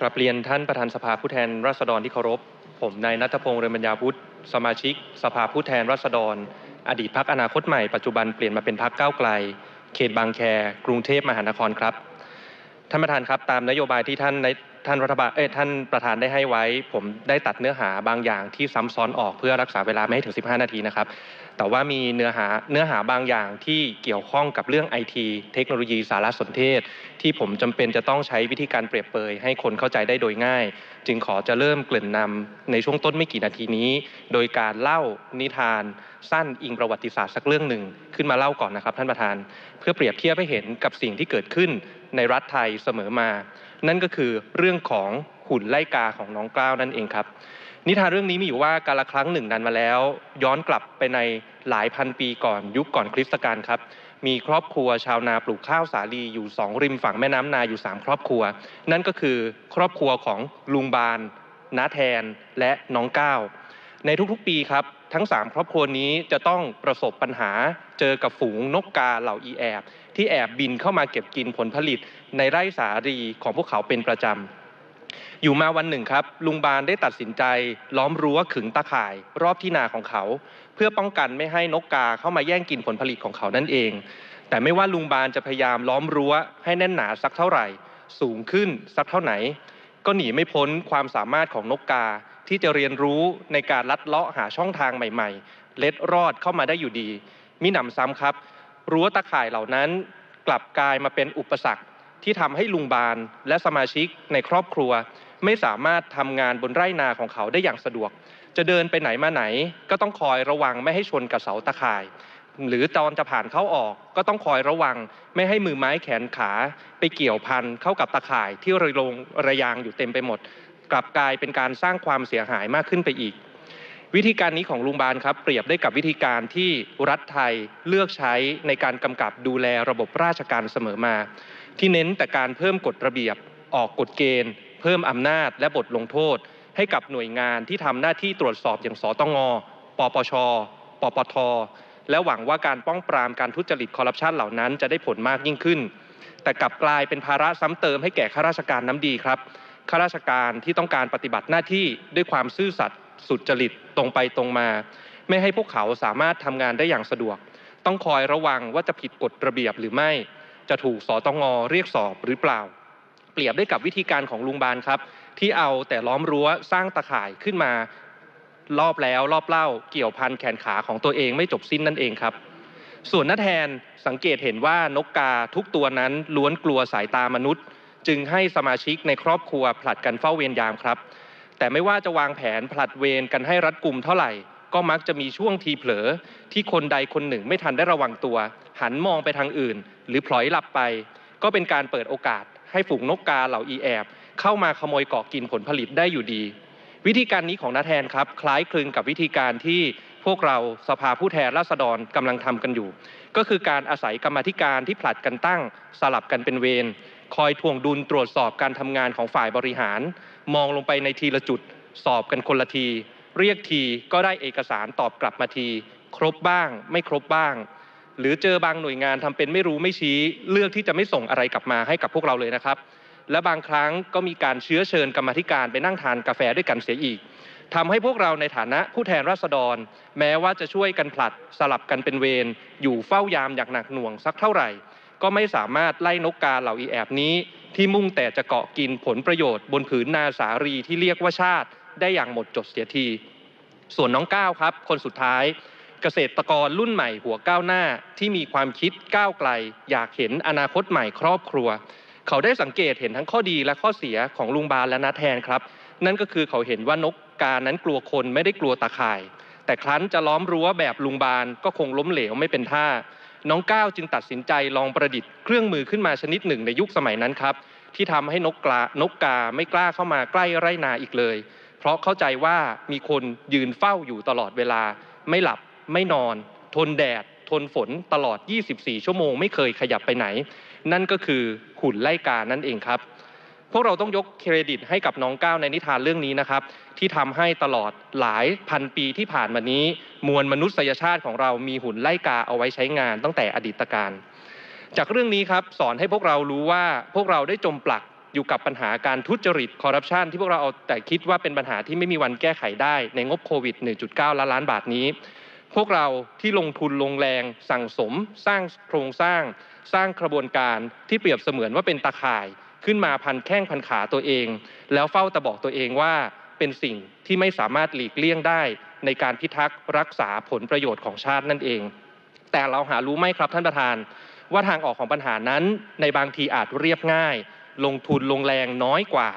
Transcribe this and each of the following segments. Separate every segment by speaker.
Speaker 1: กราบเรียนท่านประธานสภาผู้แทนราษฎรที่เคารพ ผมนายนัทพงษ์เรือนบัญญาพุทธสมาชิก สภาผู้แทนราษฎร อดีตพักอนาคตใหม่ปัจจุบันเปลี่ยนมาเป็นพักก้าวไกล เขตบางแค กรุงเทพมหานครครับ ท่านประธานครับตามนโยบายที่ท่านใน ท่านรัฐบาลเอ้ยท่านประธานได้ให้ไว้ ผมได้ตัดเนื้อหาบางอย่างที่ซ้ำซ้อนออกเพื่อรักษาเวลาไม่ให้ถึง 15 นาทีนะครับ แต่ว่ามีเนื้อหาเนื้อหาบางอย่างที่เกี่ยวข้องกับเรื่องไอทีเทคโนโลยีสารสนเทศ ที่ผมจำเป็นจะต้องใช้วิธีการเปรียบเปยให้คนเข้าใจได้โดยง่าย จึงขอจะเริ่มเกริ่นนำในช่วงต้นไม่กี่นาทีนี้ โดยการเล่านิทานสั้นอิงประวัติศาสตร์สักเรื่องหนึ่งขึ้นมาเล่าก่อนนะครับ ท่านประธาน เพื่อเปรียบเทียบให้เห็นกับสิ่งที่เกิดขึ้นในรัฐไทยเสมอมา นั่นก็คือเรื่องของหุ่นไล่กาของน้องกล้าวนั่นเองครับ นิทานเรื่องนี้มีอยู่ว่าการละครั้งหนึ่งนานมาแล้ว ย้อนกลับไปในหลายพันปีก่อนยุคก่อนคริสตกาลครับมีครอบครัวชาวนาปลูกข้าวสาลีอยู่สองริมฝั่งแม่น้ำนาอยู่สามครอบครัว นั่นก็คือครอบครัวของลุงบานน้าแทนและน้องก้าวในทุกๆปีครับ ทั้ง 3 ครอบครัวนี้จะต้องประสบปัญหาเจอกับฝูงนกกาเหล่าอีแอบที่แอบบินเข้ามาเก็บกินผลผลิตในไร่สาลีของพวกเขาเป็นประจำ อยู่มาวันหนึ่งครับ ลุงบานได้ตัดสินใจล้อมรั้วขึงตาข่าย รอบที่นาของเขา เพื่อป้องกันไม่ให้นกกาเข้ามาแย่งกินผลผลิตของเขานั่นเอง แต่ไม่ว่าลุงบานจะพยายามล้อมรั้วให้แน่นหนาสักเท่าไหร่ สูงขึ้นสักเท่าไหน ก็หนีไม่พ้นความสามารถของนกกา ที่จะเรียนรู้ในการลัดเลาะหาช่องทางใหม่ๆ เล็ดรอดเข้ามาได้อยู่ดี มิหนำซ้ำครับ รั้วตะข่ายเหล่านั้นกลับกลายมาเป็นอุปสรรคที่ทำให้ลุงบานและสมาชิกในครอบครัว ไม่สามารถทำงานบนไร่นาของเขาได้อย่างสะดวก จะเดินไปไหนมาไหน ก็ต้องคอยระวังไม่ให้ชนกับเสาตะข่าย หรือตอนจะผ่านเข้าออก ก็ต้องคอยระวังไม่ให้มือไม้แขนขา ไปเกี่ยวพันเข้ากับตะข่ายที่ระลงระยางอยู่เต็มไปหมด กลับกลายเป็นการสร้างความเสียหายมากขึ้นไปอีก วิธีการนี้ของลุงบานครับ เปรียบได้กับวิธีการที่รัฐไทยเลือกใช้ในการกำกับดูแลระบบราชการเสมอมา ที่เน้นแต่การเพิ่มกฎระเบียบ ออกกฎเกณฑ์ เพิ่มอำนาจและบทลงโทษ ให้กับหน่วยงานที่ทำหน้าที่ตรวจสอบอย่างสตงปปช ปปท และหวังว่าการป้องปรามการทุจริตคอร์รัปชันเหล่านั้นจะได้ผลมากยิ่งขึ้น แต่กลับกลายเป็นภาระซ้ำเติมให้แก่ข้าราชการน้ำดีครับ ข้าราชการที่ต้องการปฏิบัติหน้าที่ด้วยความซื่อสัตย์สุจริตตรงไปตรงมา ไม่ให้พวกเขาสามารถทำงานได้อย่างสะดวก ต้องคอยระวังว่าจะผิดกฎระเบียบหรือไม่ จะถูกสตงเรียกสอบหรือเปล่า เปรียบได้กับวิธีการของลุงบานครับ ที่เอาแต่ล้อมรั้วสร้างตะข่ายขึ้นมารอบแล้วรอบเล่าเกี่ยวพันแขนขาของตัวเองไม่จบสิ้นนั่นเองครับ ส่วนน้าแทนสังเกตเห็นว่านกกาทุกตัวนั้นล้วนกลัวสายตามนุษย์ จึงให้สมาชิกในครอบครัวผลัดกันเฝ้าเวรยามครับ แต่ไม่ว่าจะวางแผนผลัดเวรกันให้รัดกุมเท่าไหร่ ก็มักจะมีช่วงทีเผลอ ที่คนใดคนหนึ่งไม่ทันได้ระวังตัว หันมองไปทางอื่น หรือพลอยหลับไป ก็เป็นการเปิดโอกาส ให้ฝูงนกกาเหล่าอีแอบ เข้ามาขโมยเกาะกินผลผลิตได้อยู่ดี วิธีการนี้ของน้าแทนครับ คล้ายคลึงกับวิธีการที่พวกเราสภาผู้แทนราษฎรกำลังทำกันอยู่ ก็คือการอาศัยกรรมธิการที่ผลัดกันตั้ง สลับกันเป็นเวร คอยทวงดุลตรวจสอบการทำงานของฝ่ายบริหาร มองลงไปในทีละจุด สอบกันคนละที เรียกทีก็ได้เอกสารตอบกลับมาที ครบบ้าง ไม่ครบบ้าง หรือเจอบางหน่วยงานทำเป็นไม่รู้ไม่ชี้ เลือกที่จะไม่ส่งอะไรกลับมาให้กับพวกเราเลยนะครับ และบางครั้งก็มีการเชื้อเชิญกรรมธิการไปนั่งทานกาแฟด้วยกันเสียอีกทำให้พวกเราในฐานะผู้แทนราษฎร แม้ว่าจะช่วยกันผลัดสลับกันเป็นเวรอยู่เฝ้ายามอย่างหนักหน่วงสักเท่าไหร่ ก็ไม่สามารถไล่นกกาเหล่าอีแอบนี้ ที่มุ่งแต่จะเกาะกินผลประโยชน์ บนผืนนาสารีที่เรียกว่าชาติได้อย่างหมดจดเสียที ส่วนน้องก้าวครับ คนสุดท้าย เกษตรกรรุ่นใหม่หัวก้าวหน้าที่มีความคิดก้าวไกล อยากเห็นอนาคตใหม่ครอบครัว เขาได้สังเกตเห็นทั้งข้อดีและข้อเสียของลุงบาลและนาแทนครับ นั่นก็คือเขาเห็นว่านกกานั้นกลัวคนไม่ได้กลัวตาข่าย แต่ครั้นจะล้อมรั้วแบบลุงบาลก็คงล้มเหลวไม่เป็นท่า น้องก้าวจึงตัดสินใจลองประดิษฐ์เครื่องมือขึ้นมาชนิดหนึ่งในยุคสมัยนั้นครับ ที่ทำให้นกกานกกาไม่กล้าเข้ามาใกล้ไร่นาอีกเลย เพราะเข้าใจว่ามีคนยืนเฝ้าอยู่ตลอดเวลา ไม่หลับไม่นอน ทนแดด ทนฝนตลอด 24 ชั่วโมง ไม่เคยขยับไปไหน นั่นก็คือหุ่นไล่กานั่นเองครับ วกเราต้องยกเครดิตให้กับน้องก้าวในนิทานเรื่องนี้นะครับ ที่ทำให้ตลอดหลายพันปีที่ผ่านมานี้ มวลมนุษยชาติของเรามีหุ่นไล่กาเอาไว้ใช้งานตั้งแต่อดีตการ จากเรื่องนี้ครับสอนให้พวกเรารู้ว่าพวกเราได้จมปลักอยู่กับปัญหาการทุจริตคอร์รัปชันที่พวกเราเอาแต่คิดว่าเป็นปัญหาที่ไม่มีวันแก้ไขได้ในงบโควิด 1.9 ล้านล้านบาทนี้ พวกเราที่ลงทุนลงแรง สั่งสม สร้างโครงสร้าง สร้างกระบวนการที่เปรียบเสมือนว่าเป็นตาข่าย ขึ้นมาพันแข้งพันขาตัวเอง แล้วเฝ้าตะบอกตัวเองว่าเป็นสิ่งที่ไม่สามารถหลีกเลี่ยงได้ ในการพิทักษ์รักษาผลประโยชน์ของชาตินั่นเอง แต่เราหารู้ไหมครับท่านประธาน ว่าทางออกของปัญหานั้น ในบางทีอาจเรียบง่าย ลงทุนลงแรงน้อยกว่า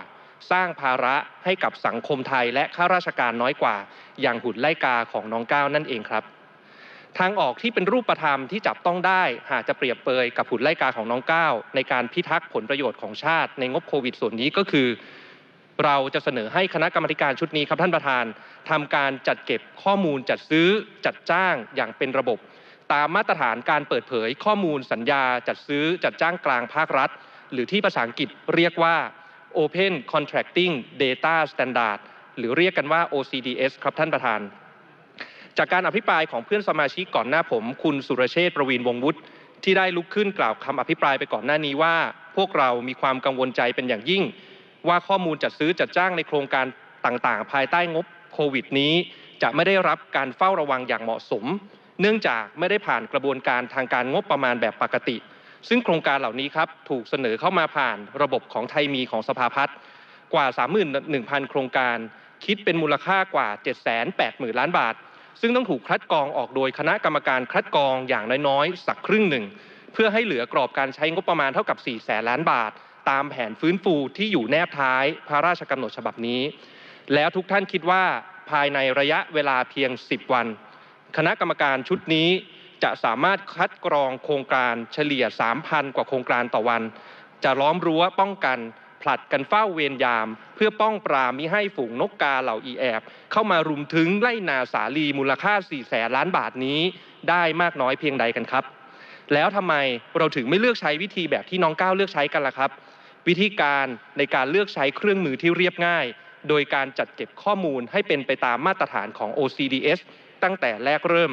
Speaker 1: สร้างภาระให้กับสังคมไทยและข้าราชการน้อยกว่า อย่างหุ่นไล่กาของน้องก้าวนั่นเองครับ ทางออกที่เป็นรูปธรรมที่จับต้องได้ หากจะเปรียบเปยกับหุ่นไล่กาของน้องก้าวในการพิทักษ์ผลประโยชน์ของชาติ ในงบโควิดส่วนนี้ก็คือ เราจะเสนอให้คณะกรรมการชุดนี้ครับท่านประธานทำการจัดเก็บข้อมูลจัดซื้อจัดจ้างอย่างเป็นระบบ ตามมาตรฐานการเปิดเผยข้อมูลสัญญา จัดซื้อจัดจ้างกลางภาครัฐ หรือที่ภาษาอังกฤษเรียกว่า Open Contracting Data Standard หรือเรียกกันว่า OCDS ครับท่านประธาน จากการอภิปรายของเพื่อนสมาชิกก่อนหน้าผม คุณสุรเชษ์ประวีนวงศ์วุฒิที่ได้ลุกขึ้นกล่าวคำอภิปรายไปก่อนหน้านี้ว่า พวกเรามีความกังวลใจเป็นอย่างยิ่ง ว่าข้อมูลจัดซื้อจัดจ้างในโครงการต่างๆ ภายใต้งบโควิดนี้ จะไม่ได้รับการเฝ้าระวังอย่างเหมาะสม เนื่องจากไม่ได้ผ่านกระบวนการทางการงบประมาณแบบปกติ ซึ่งโครงการเหล่านี้ครับถูกเสนอเข้ามาผ่านระบบของไทยมีของสภาพัฒน์กว่า 31,000 โครงการ คิดเป็นมูลค่ากว่า 780,000 ล้านบาท ซึ่งต้องถูกคัดกรองออกโดยคณะกรรมการคัดกรองอย่างน้อยๆ สักครึ่งหนึ่ง เพื่อให้เหลือกรอบการใช้งบประมาณเท่ากับ 4 แสนล้านบาท ตามแผนฟื้นฟูที่อยู่แนบท้ายพระราชกำหนดฉบับนี้ แล้วทุกท่านคิดว่าภายในระยะเวลาเพียง 10 วัน คณะกรรมการชุดนี้จะสามารถคัดกรองโครงการเฉลี่ย 3,000 กว่าโครงการต่อวัน จะล้อมรั้วป้องกัน ผลัดกันเฝ้าเวรยาม เพื่อป้องปรามมิให้ฝูงนกกาเหล่าอีแอบ เข้ามารุมถึงไล่นาสาลีมูลค่า4แสนล้านบาทนี้ ได้มากน้อยเพียงใดกันครับ แล้วทำไมเราถึงไม่เลือกใช้วิธีแบบที่น้องก้าวเลือกใช้กันล่ะครับ วิธีการในการเลือกใช้เครื่องมือที่เรียบง่าย โดยการจัดเก็บข้อมูลให้เป็นไปตามมาตรฐานของ OCDS ตั้งแต่แรกเริ่ม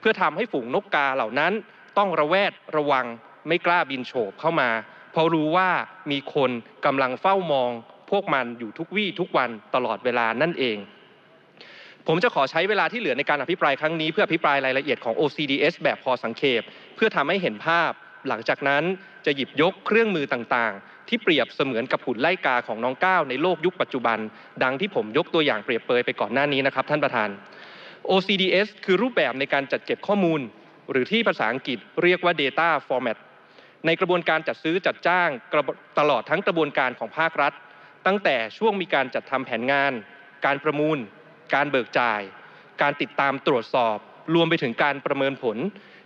Speaker 1: เพื่อทำให้ฝูงนกกาเหล่านั้น ต้องระแวดระวังไม่กล้าบินโฉบเข้ามา เพราะรู้ว่ามีคนกำลังเฝ้ามอง พวกมันอยู่ทุกวี่ทุกวันตลอดเวลานั่นเอง ผมจะขอใช้เวลาที่เหลือในการอภิปรายครั้งนี้เพื่ออภิปรายรายละเอียดของ OCDS แบบพอสังเขปเพื่อทำให้เห็นภาพ หลังจากนั้นจะหยิบยกเครื่องมือต่างๆ ที่เปรียบเสมือนกับหุ่นไล่กาของน้องก้าวในโลกยุคปัจจุบัน ดังที่ผมยกตัวอย่างเปรียบเปรยไปก่อนหน้านี้นะครับ ท่านประธาน OCDS คือรูปแบบในการจัดเก็บข้อมูล หรือที่ภาษาอังกฤษเรียกว่า data format ในกระบวนการจัดซื้อจัดจ้างตลอดทั้งกระบวนการของภาครัฐ ตั้งแต่ช่วงมีการจัดทำแผนงาน การประมูล การเบิกจ่าย การติดตามตรวจสอบ รวมไปถึงการประเมินผล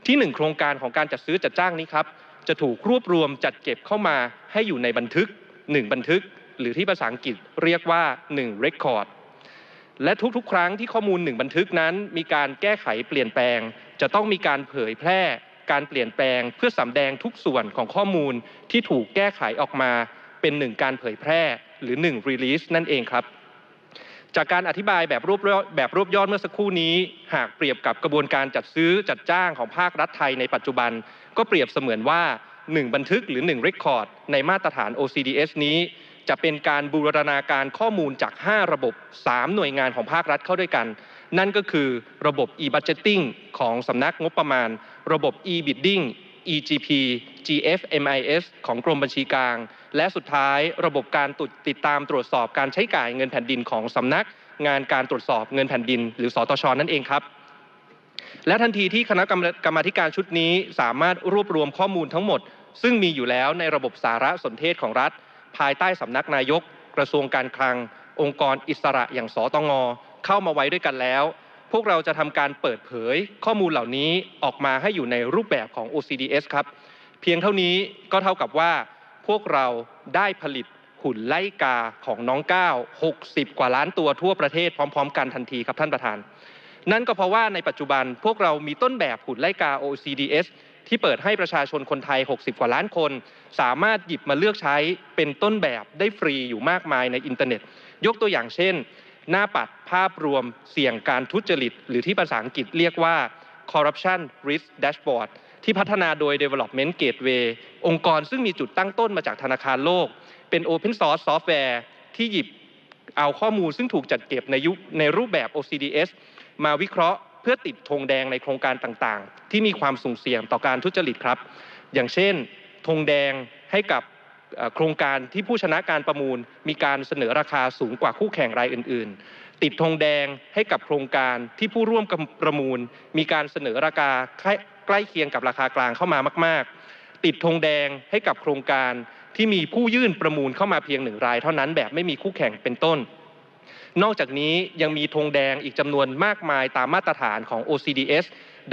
Speaker 1: ที่หนึ่งโครงการของการจัดซื้อจัดจ้างนี้ครับจะถูกรวบรวมจัดเก็บเข้ามาให้อยู่ในบันทึก 1 บันทึก หรือที่ภาษาอังกฤษเรียกว่า1 record และทุกๆ ครั้งที่ข้อมูล 1 บันทึกนั้น มีการแก้ไขเปลี่ยนแปลง จะต้องมีการเผยแพร่ การเปลี่ยนแปลงเพื่อสำแดงทุกส่วนของข้อมูลที่ถูกแก้ไขออกมาเป็นหนึ่งการเผยแพร่หรือ1 release นั่นเองครับ จากการอธิบายแบบรวบยอดแบบรวบยอดเมื่อสักครู่นี้ หากเปรียบกับกระบวนการจัดซื้อจัดจ้างของภาครัฐไทยในปัจจุบัน ก็เปรียบเสมือนว่า 1 บันทึกหรือ1 Record ในมาตรฐาน OCDS นี้ จะเป็นการบูรณาการข้อมูลจาก 5 ระบบ 3 หน่วยงานของภาครัฐเข้าด้วยกัน นั่นก็คือระบบ e-budgeting ของสำนักงบประมาณ ระบบ e-bidding EGP GFMIS ของกรมบัญชีกลาง และสุดท้ายระบบการติดตามตรวจสอบการใช้จ่ายเงินแผ่นดินของสำนัก งานการตรวจสอบเงินแผ่นดิน หรือสตชนั่นเองครับ และทันทีที่คณะกรรมาการชุดนี้สามารถรวบรวมข้อมูลทั้งหมด ซึ่งมีอยู่แล้วในระบบสารสนเทศของรัฐ ภายใต้สำนักนายก กระทรวงการคลัง องค์กรอิสระอย่างสตงเข้ามาไว้ด้วยกันแล้ว พวกเราจะทำการเปิดเผยข้อมูลเหล่านี้ออกมาให้อยู่ในรูปแบบของ OCDS ครับ เพียงเท่านี้ก็เท่ากับว่า พวกเราได้ผลิตหุ่นไล่กาของน้องก้าว60 กว่าล้านตัวทั่วประเทศพร้อม ๆ กันทันทีครับท่านประธาน นั่นก็เพราะว่าในปัจจุบันพวกเรามีต้นแบบหุ่นไล่กา OCDS ที่เปิดให้ประชาชนคนไทย 60 กว่าล้านคน สามารถหยิบมาเลือกใช้เป็นต้นแบบได้ฟรีอยู่มากมายในอินเทอร์เน็ต ยกตัวอย่างเช่น หน้าปัดภาพรวมเสี่ยงการทุจริต หรือที่ภาษาอังกฤษเรียกว่า corruption risk dashboard ที่พัฒนาโดย Development Gateway องค์กรซึ่งมีจุดตั้งต้นมาจากธนาคารโลก เป็น Open Source Software ที่หยิบเอาข้อมูลซึ่งถูกจัดเก็บในยุในรูปแบบ OCDS มาวิเคราะห์เพื่อติดธงแดงในโครงการต่างๆ ที่มีความสุ่มเสี่ยงต่อการทุจริตครับ อย่างเช่นธงแดงให้กับ โครงการที่ผู้ชนะการประมูล มีการเสนอราคาสูงกว่าคู่แข่งรายอื่น ๆ ติดธงแดงให้กับโครงการที่ผู้ร่วมประมูล มีการเสนอราคาใกล้ใกล้เคียงกับราคากลางเข้ามามาก ๆ ติดธงแดงให้กับโครงการที่มีผู้ยื่นประมูลเข้ามาเพียงหนึ่งราย เท่านั้นแบบไม่มีคู่แข่งเป็นต้น นอกจากนี้ยังมีธงแดงอีกจำนวนมากมายตามมาตรฐานของ OCDS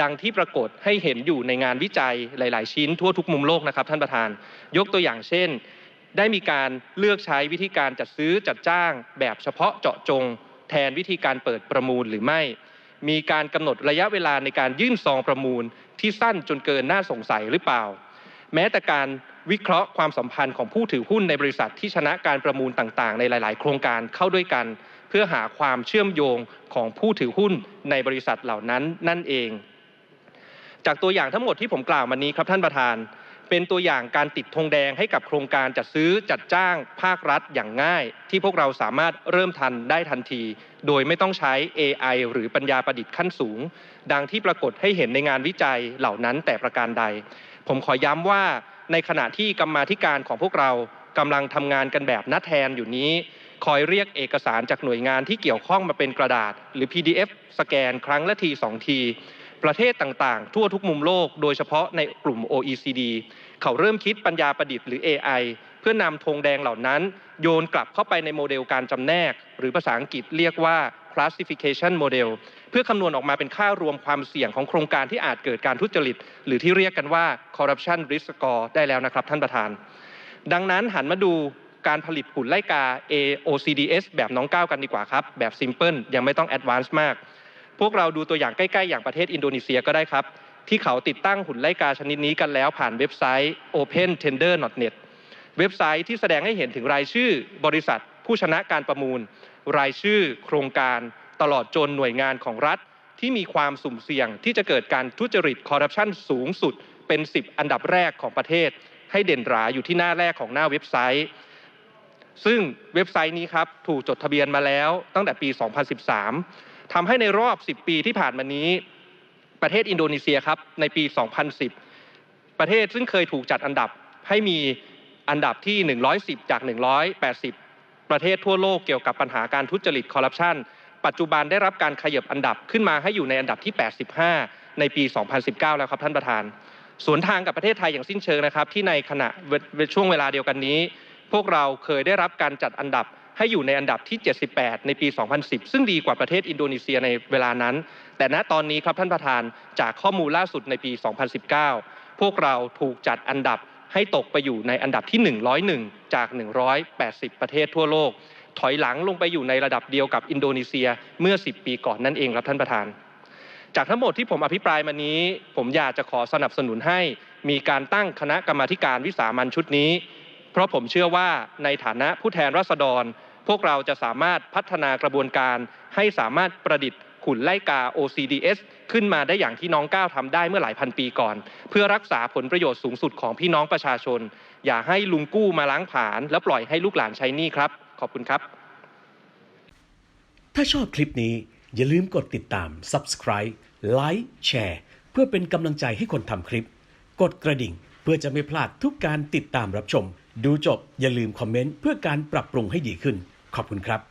Speaker 1: ดังที่ปรากฏให้เห็นอยู่ในงานวิจัยหลาย ๆ ชิ้นทั่วทุกมุมโลกนะครับท่านประธาน ยกตัวอย่างเช่น ได้มีการเลือกใช้วิธีการจัดซื้อจัดจ้าง แบบเฉพาะเจาะจง แทนวิธีการเปิดประมูลหรือไม่ มีการกำหนดระยะเวลาในการยื่นซองประมูลที่สั้นจนเกินน่าสงสัยหรือเปล่า แม้แต่การวิเคราะห์ความสัมพันธ์ของผู้ถือหุ้นในบริษัทที่ชนะการประมูลต่าง ๆ ในหลาย ๆ โครงการเข้าด้วยกัน พื่อหาความเชื่อมโยงของผู้ถือหุ้นในบริษัทเหล่านั้นนั่นเอง จากตัวอย่างทั้งหมดที่ผมกล่าวมานี้ครับท่านประธาน เป็นตัวอย่างการติดธงแดงให้กับโครงการจัดซื้อจัดจ้างภาครัฐอย่างง่าย ที่พวกเราสามารถเริ่มทันได้ทันที โดยไม่ต้องใช้ AI หรือปัญญาประดิษฐ์ขั้นสูง ดังที่ปรากฏให้เห็นในงานวิจัยเหล่านั้นแต่ประการใด ผมขอย้ำว่าในขณะที่กรรมาธิการของพวกเรากำลังทำงานกันแบบนัดแทนอยู่นี้ คอยเรียกเอกสารจากหน่วยงานที่เกี่ยวข้องมาเป็นกระดาษ หรือ PDF สแกนครั้งละทีสองที ประเทศต่างๆ ทั่วทุกมุมโลก โดยเฉพาะในกลุ่ม OECD เขาเริ่มคิดปัญญาประดิษฐ์หรือ AI เพื่อนำธงแดงเหล่านั้น โยนกลับเข้าไปในโมเดลการจำแนก หรือภาษาอังกฤษเรียกว่า classification model เพื่อคำนวณออกมาเป็นค่ารวมความเสี่ยงของโครงการที่อาจเกิดการทุจริต หรือที่เรียกกันว่า corruption risk score ได้แล้วนะครับท่านประธาน ดังนั้นหันมาดู การผลิตหุ่นไล่กา AOCDS แบบน้องก้าวกันดีกว่าครับ แบบ simple ยังไม่ต้อง advance มาก พวกเราดูตัวอย่างใกล้ๆ อย่างประเทศอินโดนีเซียก็ได้ครับ ที่เขาติดตั้งหุ่นไล่กาชนิดนี้กันแล้วผ่านเว็บไซต์ opentender.net เว็บไซต์ที่แสดงให้เห็นถึงรายชื่อบริษัท ผู้ชนะการประมูล รายชื่อ โครงการตลอดจนหน่วยงานของรัฐ ที่มีความสุ่มเสี่ยงที่จะเกิดการทุจริตคอร์รัปชันสูงสุดเป็น 10 อันดับแรกของประเทศ ให้เด่นราอยู่ที่หน้าแรกของหน้าเว็บไซต์ ซึ่งเว็บไซต์นี้ครับถูกจดทะเบียนมาแล้วตั้งแต่ปี 2013ทำให้ในรอบ 10 ปีที่ผ่านมานี้ ประเทศอินโดนีเซียครับในปี 2010 ประเทศซึ่งเคยถูกจัดอันดับให้มีอันดับที่ 110 จาก 180 ประเทศทั่วโลกเกี่ยวกับปัญหาการทุจริตคอร์รัปชันปัจจุบันได้รับการขยับอันดับขึ้นมาให้อยู่ในอันดับที่ 85 ในปี 2019 แล้วครับท่านประธาน สวนทางกับประเทศไทยอย่างสิ้นเชิงนะครับ ที่ในขณะช่วงเวลาเดียวกันนี้ วกเราเคยได้รับการจัดอันดับให้อยู่ในอันดับที่ 78 ในปี 2010 ซึ่งดีกว่าประเทศอินโดนีเซียในเวลานั้น แต่ณตอนนี้ครับท่านประธานจากข้อมูลล่าสุดในปี 2019 พวกเราถูกจัดอันดับให้ตกไปอยู่ในอันดับที่ 101 จาก 180 ประเทศทั่วโลก ถอยหลังลงไปอยู่ในระดับเดียวกับอินโดนีเซียเมื่อ 10 ปีก่อนนั่นเองครับท่านประธาน จากทั้งหมดที่ผมอภิปรายมานี้ ผมอยากจะขอสนับสนุนให้มีการตั้งคณะกรรมาการวิสามันชุดนี้ เพราะผมเชื่อว่าในฐานะผู้แทนราษฎร พวกเราจะสามารถพัฒนากระบวนการให้สามารถประดิษฐ์หุ่นไล่กา OCDS ขึ้นมาได้อย่างที่น้องก้าวทำได้เมื่อหลายพันปีก่อน เพื่อรักษาผลประโยชน์สูงสุดของพี่น้องประชาชน อย่าให้ลุงกู้มาล้างผลาญแล้วปล่อยให้ลูกหลานใช้หนี้ครับ ขอบคุณครับ
Speaker 2: ถ้าชอบคลิปนี้อย่าลืมกดติดตาม Subscribe ไลค์แชร์เพื่อเป็นกำลังใจให้คนทำคลิป กดกระดิ่งเพื่อจะไม่พลาดทุกการติดตามรับชม ดูจบอย่าลืมคอมเมนต์เพื่อการปรับปรุงให้ดีขึ้น ขอบคุณครับ